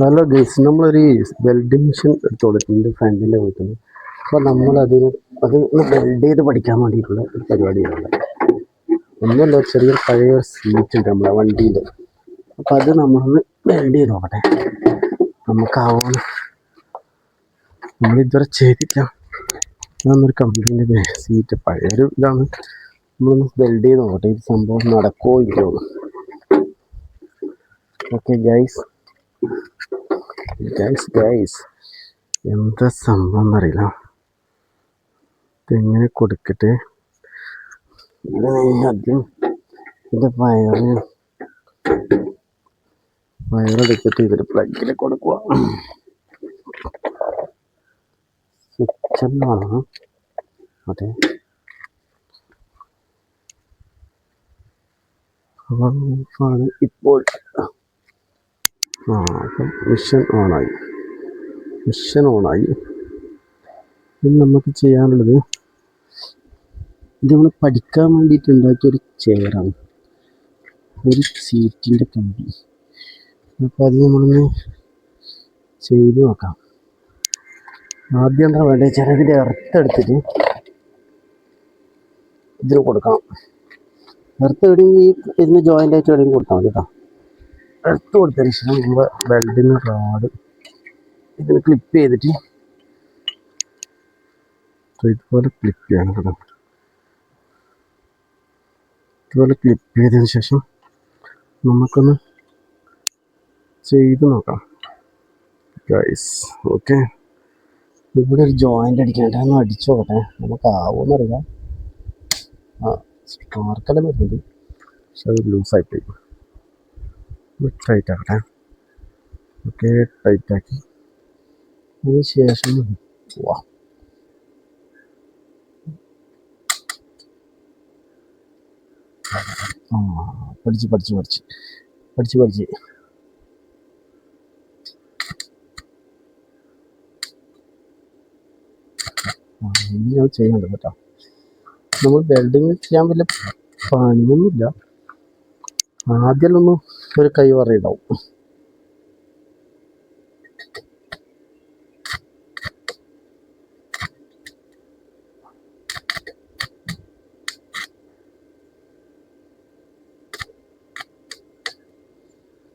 Hello guys നമ്മളൊരു welding machine എടുത്തു കൊടുക്കുന്നുണ്ട് ഫ്രണ്ടിന്റെ വീട്ടിൽ അപ്പോൾ നമ്മളതിന് അത് വെൽഡ് ചെയ്ത് പഠിക്കാൻ വേണ്ടിയിട്ടുള്ള ഒരു പരിപാടിയാണ്. ഒന്നുമല്ല ചെറിയ പഴയ സീറ്റ് ഉണ്ട് നമ്മളെ വണ്ടിയിൽ അപ്പോൾ അത് നമ്മളൊന്ന് വെൽഡ് ചെയ്ത് നോക്കട്ടെ. നമുക്കാവണം നമ്മളിതുവരെ ചെയ്തില്ല ഇതൊന്നൊരു കമ്പനീന്റെ സീറ്റ് പഴയൊരു ഇതാണ്. നമ്മളൊന്ന് വെൽഡ് ചെയ്ത് നോക്കട്ടെ. ഇത് സംഭവം നടക്കുമോ ഇല്ലയോ ഓക്കെ ഗൈസ് ഗൈസ് ഗൈസ് എന്താ സംഭവം എന്നറിയില്ല. ഇതെങ്ങനെ കൊടുക്കട്ടെ? ആദ്യം ഇത് വയറ് വയറെടുത്തിട്ട് ഇതൊരു പ്ലഗിൽ കൊടുക്കുക സ്വിച്ചെന്നാണ് അതെ. ആണ് ഇപ്പോൾ ആ അപ്പം മിഷൻ ഓണായി. മിഷൻ ഓണായി. ഇനി നമുക്ക് ചെയ്യാനുള്ളത് ഇത് നമ്മൾ പഠിക്കാൻ വേണ്ടിയിട്ട് ഉണ്ടാക്കിയ ഒരു ചെയറാണ് ഒരു സീറ്റിന്റെ കമ്പി. അപ്പോൾ അത് നമ്മളൊന്ന് ചെയ്ത് നോക്കാം. ആദ്യം എന്താ വേണ്ടത് വെച്ചാൽ ഇതിന്റെ ഇതിൽ ഇതിന് കൊടുക്കണം. എർത്ത് എവിടെയെങ്കിലും ഇതിന് ജോയിന്റ് ആയിട്ട് എവിടെയെങ്കിലും കൊടുത്താൽ മതി കേട്ടോ. എടുത്ത് കൊടുത്തതിന് ശേഷം നമ്മൾ ബെൽഡിന് റോഡ് ഇതിന് ക്ലിപ്പ് ചെയ്തിട്ട് ഇതുപോലെ ക്ലിപ്പ് ചെയ്യണം കേട്ടോ. ഇതുപോലെ ക്ലിപ്പ് ചെയ്തതിന് ശേഷം നമുക്കൊന്ന് ചെയ്ത് നോക്കാം. ഗൈസ് ഓക്കെ ഇവിടെ ഒരു ജോയിന്റ് അടിക്കാനായിട്ട് ഒന്ന് അടിച്ചു നോക്കട്ടെ. നമുക്ക് ആവുമെന്നറിയാം ആ സ്പാർക്കെല്ലാം വരുന്നുണ്ട്. പക്ഷെ അത് ലൂസായി പോയി ടൈറ്റ് ആക്കട്ടെ ഓക്കെ ടൈറ്റ് ആക്കി അതിനുശേഷം പോവാം പഠിച്ച് പഠിച്ച് പഠിച്ച്. പഠിച്ച് പഠിച്ച്. കേട്ടോ. നമ്മൾ വെൽഡിങ് ചെയ്യാൻ വലിയ പണിയൊന്നുമില്ല. ആദ്യമൊന്നും ഒരു കൈ ഉണ്ടാവും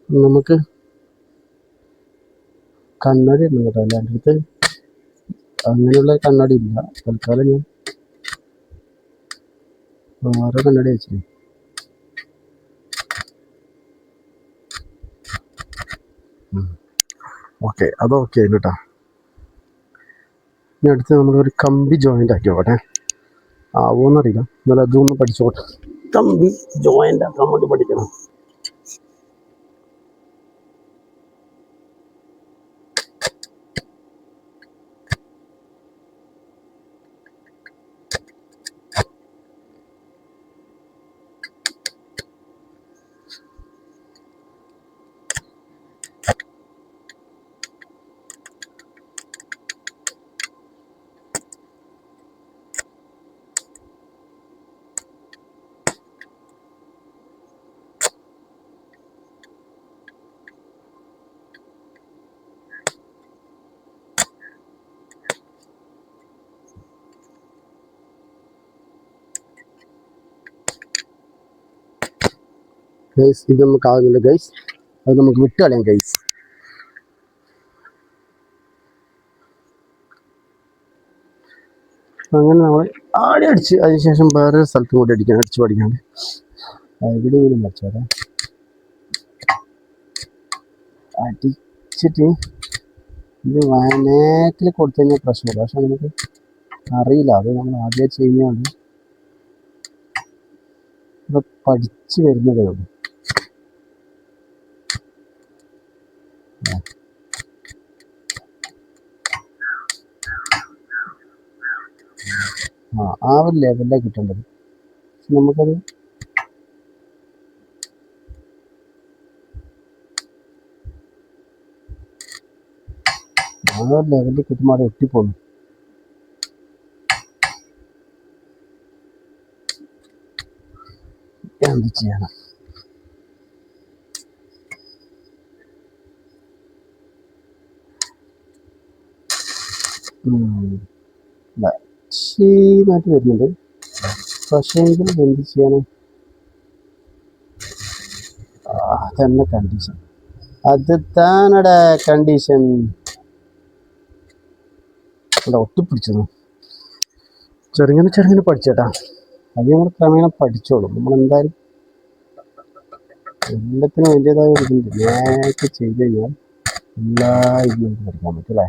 നമുക്ക് കണ്ണാടി ഉണ്ട് കേട്ടോ എന്റെ അടുത്ത് അങ്ങനെയുള്ള കണ്ണാടി ഇല്ല. തൽക്കാലം ഞാൻ വേറെ കണ്ണാടി വെച്ചിരുന്നു ഓക്കെ അത് ഓക്കെ ആയിരുന്നു കേട്ടോ ഇനി അടുത്ത് നമ്മളൊരു കമ്പി ജോയിന്റ് ആക്കി നോക്കട്ടെ. ആവുമെന്നറിയില്ല എന്നാലും അതൊന്ന് പഠിച്ചോട്ടെ. കമ്പി ജോയിന്റ് ആക്കാൻ വേണ്ടി പഠിക്കണം. ഗൈസ് ഇത് നമുക്ക് ആകുന്നില്ല ഗൈസ് അത് നമുക്ക് വിട്ട് കളയാം ഗൈസ് അങ്ങനെ നമ്മൾ ആടി അടിച്ച് അതിനുശേഷം വേറെ സ്ഥലത്തും കൂടി അടിക്കാൻ അടിച്ച് പഠിക്കാണ്ട് ഇവിടെ കൂടി മറിച്ചോടെ അടിച്ചിട്ട് ഇത് വയനാട്ടിൽ കൊടുത്തു കഴിഞ്ഞാൽ പ്രശ്നമില്ല. പക്ഷെ നമുക്ക് അറിയില്ല. അത് നമ്മൾ ആദ്യം ചെയ്യുന്നതാണ്. ഇപ്പൊ പഠിച്ചു വരുന്നതേ ഉള്ളൂ. ആ ആ ഒരു ലെവലിലാണ് കിട്ടേണ്ടത്. നമുക്കത് ആ ഒരു ലെവലിൽ കിട്ടുമ്പോൾ അവിടെ ഒട്ടിപ്പോന്നു എന്ത് ചെയ്യണം? ഉം ശീനായിട്ട് വരുന്നുണ്ട്. പക്ഷേ എങ്കിൽ എന്ത് ചെയ്യണം തന്നെ കണ്ടീഷൻ അത് താനട കണ്ടീഷൻ അല്ല ഒട്ടിപ്പിടിച്ചത്. ചെറുങ്ങനെ ചെറുങ്ങനെ പഠിച്ചേട്ടാ. അത് നമ്മൾ ക്രമേണ പഠിച്ചോളും. നമ്മൾ എന്തായാലും എല്ലാത്തിനും അതിന്റെതായ ഒരു ചെയ്ത് കഴിഞ്ഞാൽ എല്ലാ ഇതും നമുക്ക് പഠിക്കാൻ പറ്റും അല്ലേ?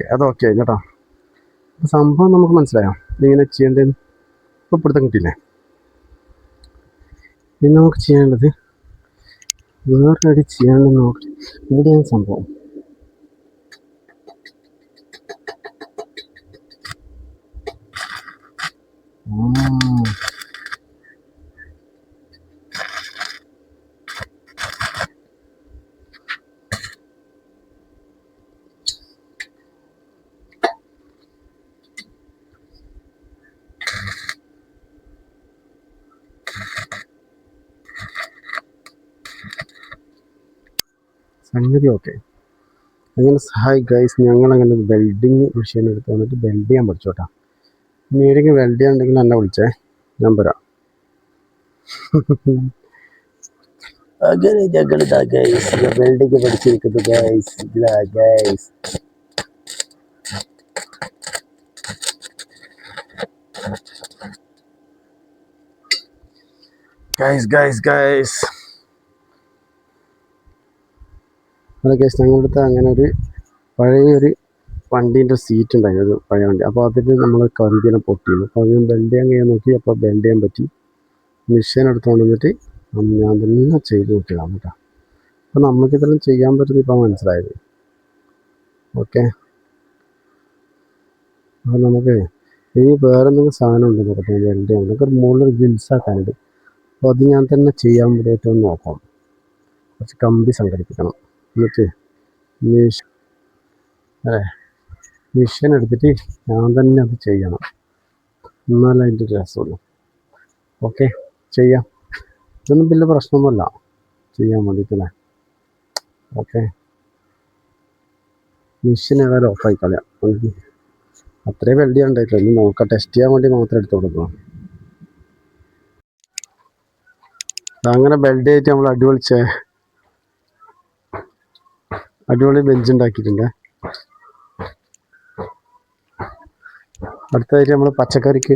ഓക്കെ അത് ഓക്കെ കേട്ടോ. അപ്പോൾ സംഭവം നമുക്ക് മനസ്സിലായോ? ഇതിങ്ങനെ ചെയ്യേണ്ടത് ഇപ്പോൾ പിടുത്തം കിട്ടിയില്ലേ? ഇനി നമുക്ക് ചെയ്യേണ്ടത് വേറെ അടി ചെയ്യേണ്ടത് നോക്കി ഇവിടെയാണ് സംഭവം. ആ. സംഗതി ഓക്കെ അങ്ങനെ ഹായ് ഗൈസ് ഞങ്ങൾ അങ്ങനെ വെൽഡിങ് മെഷീൻ എടുത്ത് വന്നിട്ട് വെൽഡ് ചെയ്യാൻ പഠിച്ചോട്ടാ. ഇനി ഏതെങ്കിലും വെൽഡ് ചെയ്യാനുണ്ടെങ്കിൽ എന്നെ വിളിച്ചേ. ഞാൻ വരാം. അങ്ങനെ ഞങ്ങൾ ഇതാ ഗൈസ് വെൽഡിങ് പഠിച്ചിരിക്കുന്നു ഗൈസ് ഇതാ ഗൈസ് ഗൈസ് ഗൈസ് ഗൈസ് അതെ കേസ് ഞങ്ങളുടെ അടുത്ത് അങ്ങനെ ഒരു പഴയൊരു വണ്ടീന്റെ സീറ്റ് ഉണ്ടായി ഒരു പഴയ വണ്ടി. അപ്പോൾ അതിൽ നമ്മൾ കന്തിനെ പൊട്ടിയിരുന്നു. അപ്പോൾ അത് ബെൽഡ് ചെയ്യാൻ കഴിയാൻ നോക്കി അപ്പോൾ ബെൻഡ് ചെയ്യാൻ പറ്റി. മെഷീൻ എടുത്തുകൊണ്ട് വന്നിട്ട് ഞാൻ തന്നെ ചെയ്ത് നോക്കിയതാണ് കേട്ടോ അപ്പോൾ നമുക്ക് ഇതെല്ലാം ചെയ്യാൻ പറ്റുന്ന ഇപ്പോൾ മനസ്സിലായത്. ഓക്കെ. അപ്പോൾ നമുക്ക് ഇനി വേറെ എന്തെങ്കിലും സാധനം ഉണ്ട് നോക്കട്ടെ ബെൻഡ് ചെയ്യാൻ നമുക്ക് ഒരു മുകളിൽ ഗിൽസ് ആക്കാനുണ്ട്. അപ്പോൾ അത് ഞാൻ തന്നെ ചെയ്യാൻ വേണ്ടിയിട്ട് നോക്കാം. കുറച്ച് കമ്പി സംഘടിപ്പിക്കണം. എന്നിട്ട് മിഷ് അല്ലേ മിഷൻ എടുത്തിട്ട് ഞാൻ തന്നെ അത് ചെയ്യണം. എന്നാലേ അതിന്റെ രസമുള്ളൂ. ഓക്കെ ചെയ്യാം. ഇതൊന്നും വലിയ പ്രശ്നമൊന്നുമല്ല. ചെയ്യാൻ വേണ്ടിയിട്ടല്ലേ ഓക്കെ. മിഷൻ ഏതായാലും ഓഫായി കളയാം. അത്രയും വെൽഡി ഉണ്ടായിട്ടില്ല. ഒന്ന് നോക്കാം. ടെസ്റ്റ് ചെയ്യാൻ വേണ്ടി മാത്രം എടുത്തു കൊടുക്കണം. അങ്ങനെ ബെൽഡ് ആയിട്ട് നമ്മൾ അടിപൊളിച്ചേ അടിപൊളി ബെഞ്ച് ഉണ്ടാക്കിയിട്ടുണ്ട്. അടുത്തതായിട്ട് നമ്മൾ പച്ചക്കറിക്ക്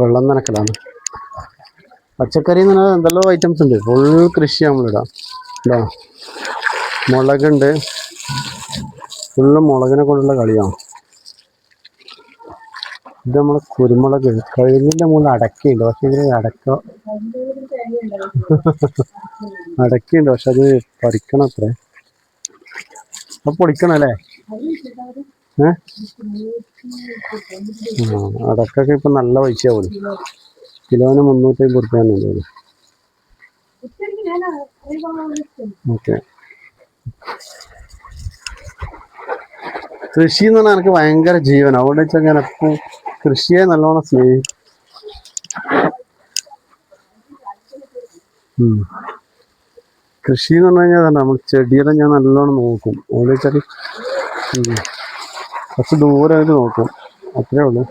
വെള്ളം നനക്കലാണ്. പച്ചക്കറി എന്ന് പറഞ്ഞാൽ എന്തെല്ലോ ഐറ്റംസ് ഉണ്ട്. ഫുൾ കൃഷി നമ്മളിടാം. ഇതാ. മുളകുണ്ട്. ഫുള്ള് മുളകിനെ കൊണ്ടുള്ള കളിയാണ്. ഇത് നമ്മൾ കുരുമുളക് കഴിഞ്ഞിന്റെ മുകളിൽ അടക്കയുണ്ട്. പക്ഷെ ഇതിൽ അടക്ക അടക്കയുണ്ട്. പക്ഷെ അത് പറിക്കണം അത്രേ അത് പൊളിക്കണം അല്ലേ അടക്കൊക്കെ ഇപ്പം നല്ല പൈസയാവും കിലോന് മുന്നൂറ്റി അമ്പത് റുപ്യാണ് തോന്നുന്നു ഓക്കെ. കൃഷി എന്ന് പറഞ്ഞാൽ എനിക്ക് ഭയങ്കര ജീവൻ അതുകൊണ്ട് വെച്ചാൽ ഞാൻ എപ്പോൾ കൃഷിയെ നല്ലോണം സ്നേഹി ഉം. കൃഷി എന്ന് പറഞ്ഞു കഴിഞ്ഞാൽ നമ്മൾ ചെടികളെ ഞാൻ നല്ലോണം നോക്കും. അതുകൊണ്ട് വെച്ചാൽ. കുറച്ച് ദൂരെ ആയിട്ട് നോക്കും. അത്രേ ഉള്ളൂ.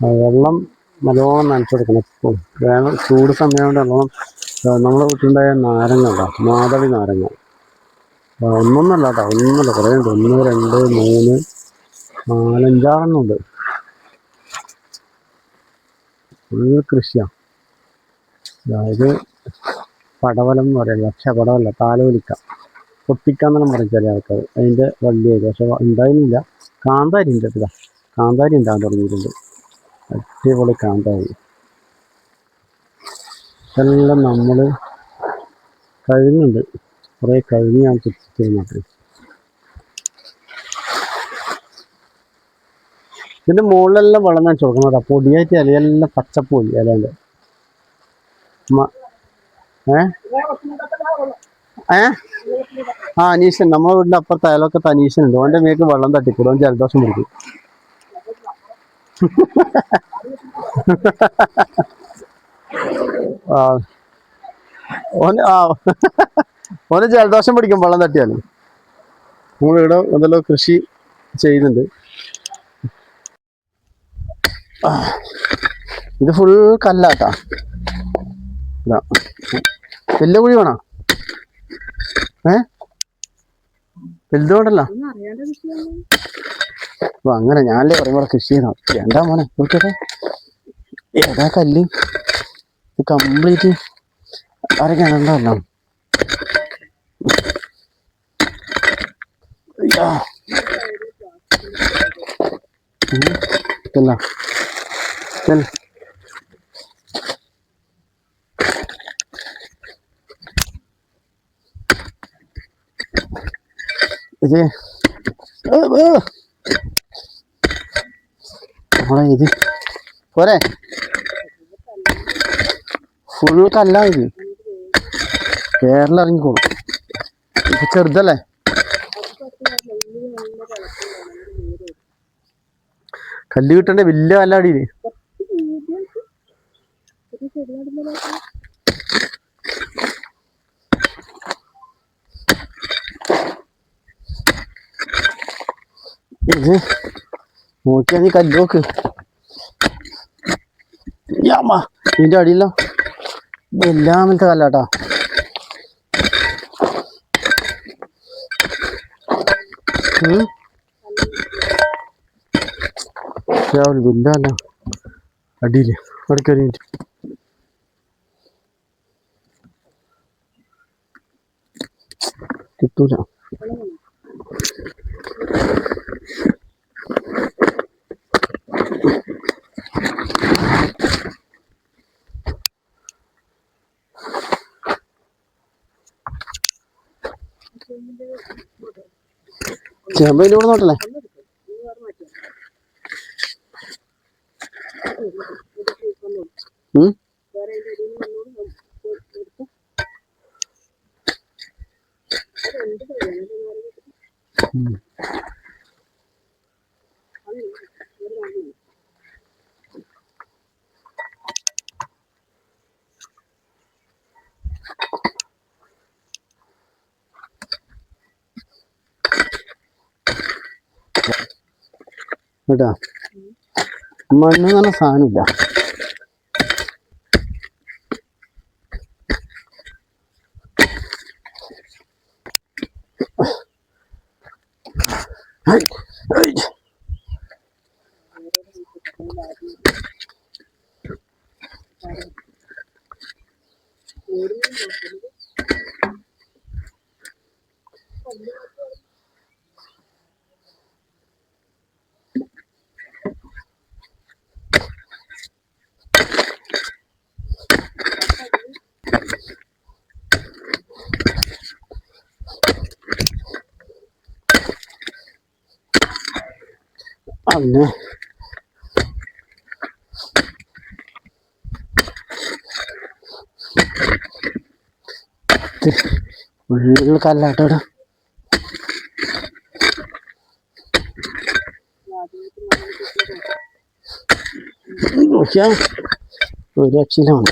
വെള്ളം നല്ലോണം നനച്ചെടുക്കണം എപ്പോഴും വേനൽ ചൂട് സമയം കൊണ്ട് നല്ലോണം നമ്മളെ വീട്ടിലുണ്ടായ നാരങ്ങ ഉണ്ടാവും മാതളി നാരങ്ങ. ഒന്നൊന്നല്ല കേട്ടോ ഒന്നല്ല കുറേ ഉണ്ട്. ഒന്ന് രണ്ട് മൂന്ന് നാലഞ്ചാറെണ്ണം ഉണ്ട്. ഫുള്ള് കൃഷിയാണ് അതായത് പടവലം എന്ന് പറയുന്നത് പക്ഷെ പടവല്ല താലോലിക്ക. പൊട്ടിക്കാന്നെല്ലാം പറയും ചില ആൾക്കാർ അതിന്റെ വള്ളിയായിട്ട് പക്ഷെ ഉണ്ടായിരുന്നില്ല. കാന്താരി ഉണ്ട് ഇതാ. കാന്താരി ഉണ്ടാകാൻ തുടങ്ങിയിട്ടുണ്ട്. അടിപൊളി കാന്താരി. ഇതെല്ലാം നമ്മൾ കഴിഞ്ഞുണ്ട് കുറേ കഴിഞ്ഞ് ഞാൻ ഇതിന്റെ മുകളിലെല്ലാം വെള്ളം നനച്ച് കൊടുക്കണം കേട്ടോ പൊടിയായിട്ട് ഇലയെല്ലാം പച്ചപ്പൊടി മ- ഏ? ആ അനീഷൻ നമ്മളെ വീടിന്റെ അപ്പുറത്ത് അയലൊക്കത്ത് അനീഷൻ ഉണ്ട് ഓന്റെ മേക്ക് വെള്ളം തട്ടിക്കൂടും. ഓൻ ജലദോഷം പിടിക്കും. ആ. ഓന് ആ. ഓന് ജലദോഷം പിടിക്കും വെള്ളം തട്ടിയാൽ. നമ്മളിവിടെ എന്തെല്ലോ കൃഷി ചെയ്യുന്നുണ്ട്. ഇത് ഫുൾ കല്ലാട്ടാ. ഇതാ. വലിയ കുഴി വേണോ? ഏ? വലുതോണ്ടല്ല അപ്പൊ അങ്ങനെ ഞാനല്ലേ പറയുമ്പോൾ കൃഷി ചെയ്യണം എന്താ മോനെ നോക്കിയേ ഏതാ കല്ല്? കംപ്ലീറ്റ് ആരൊക്കെയാണ് ഉണ്ടല്ലോ. ഇതല്ല. ഇതല്ല. ഇത്. നമ്മളെ ഇത് പോരെ. ഫുൾ കല്ലാ ഇത്. കേരളം ഇറങ്ങിക്കോളും ഇത് ചെറുതല്ലേ? കല്ല് കിട്ടണ്ടേ? വലിയ കല്ലാടിയിൽ നോക്കിയാ നീ കല്ല് നോക്ക് യാമ്മ ഇതിന്റെ അടിയിലോ. എല്ലാമത്തെ കല്ലാട്ടാ ഉം. രാവിലെ വലുതല്ല അടിയിൽ. കയറി കിട്ടൂല ചേമ്പയിലൂടെ നോട്ടല്ലേ കേട്ടാ. മണ്ണ് നല്ല സാധനമില്ല. അന്നെ ഉള്ളിൽ കല്ലാട്ടോടാ നോക്കിയാ ഒരു രക്ഷയിലാണ്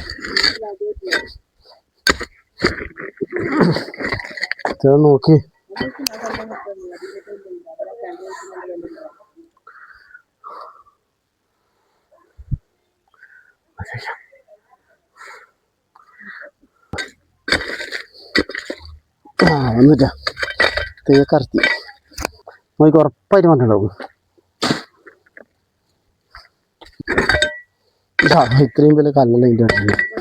ഇത് നോക്കി ആ വന്നിട്ടാ. നമുക്ക് ഉറപ്പായിട്ട് വന്നിട്ടുണ്ടാവും. ഇത്രയും വലിയ കല്ലല്ല ഇതിന്റെ